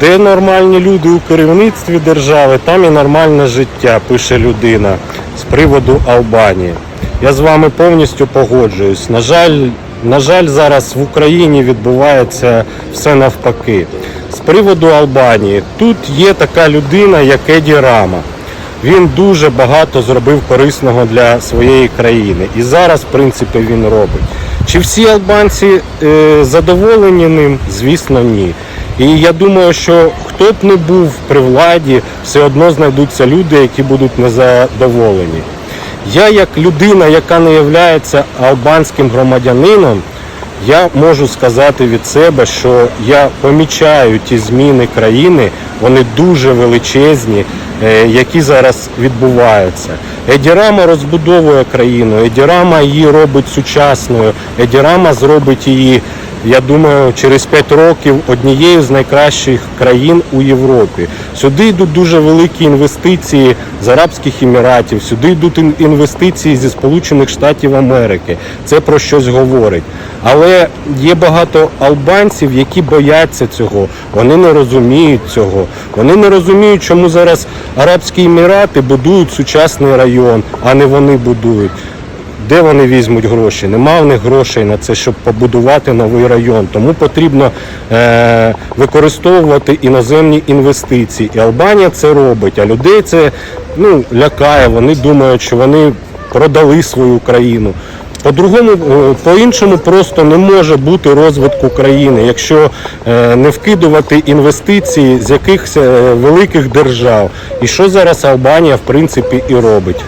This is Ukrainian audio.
Де нормальні люди у керівництві держави, там і нормальне життя, пише людина з приводу Албанії. Я з вами повністю погоджуюсь. На жаль, на жаль, зараз в Україні відбувається все навпаки. З приводу Албанії, тут є така людина, як Еді Рама. Він дуже багато зробив корисного для своєї країни. І зараз, в принципі, він робить. Чи всі албанці е, задоволені ним? Звісно, ні. І я думаю, що хто б не був при владі, все одно знайдуться люди, які будуть незадоволені. Я, як людина, яка не є албанським громадянином, я можу сказати від себе, що я помічаю ті зміни країни, вони дуже величезні, е, які зараз відбуваються. Едірама розбудовує країну, Едірама її робить сучасною, Едірама зробить її, я думаю, через 5 років однією з найкращих країн у Європі. Сюди йдуть дуже великі інвестиції з Арабських Еміратів, сюди йдуть інвестиції зі Сполучених Штатів Америки. Це про щось говорить. Але є багато албанців, які бояться цього. Вони не розуміють цього. Вони не розуміють, чому зараз Арабські Емірати будують сучасний район, а не вони будують. Де вони візьмуть гроші? Нема в них грошей на це, щоб побудувати новий район. Тому потрібно е, використовувати іноземні інвестиції. І Албанія це робить, а людей це ну, лякає. Вони думають, що вони продали свою країну. По-другому, е, по-іншому просто не може бути розвитку країни, якщо е, не вкидувати інвестиції з якихось е, великих держав. І що зараз Албанія в принципі і робить.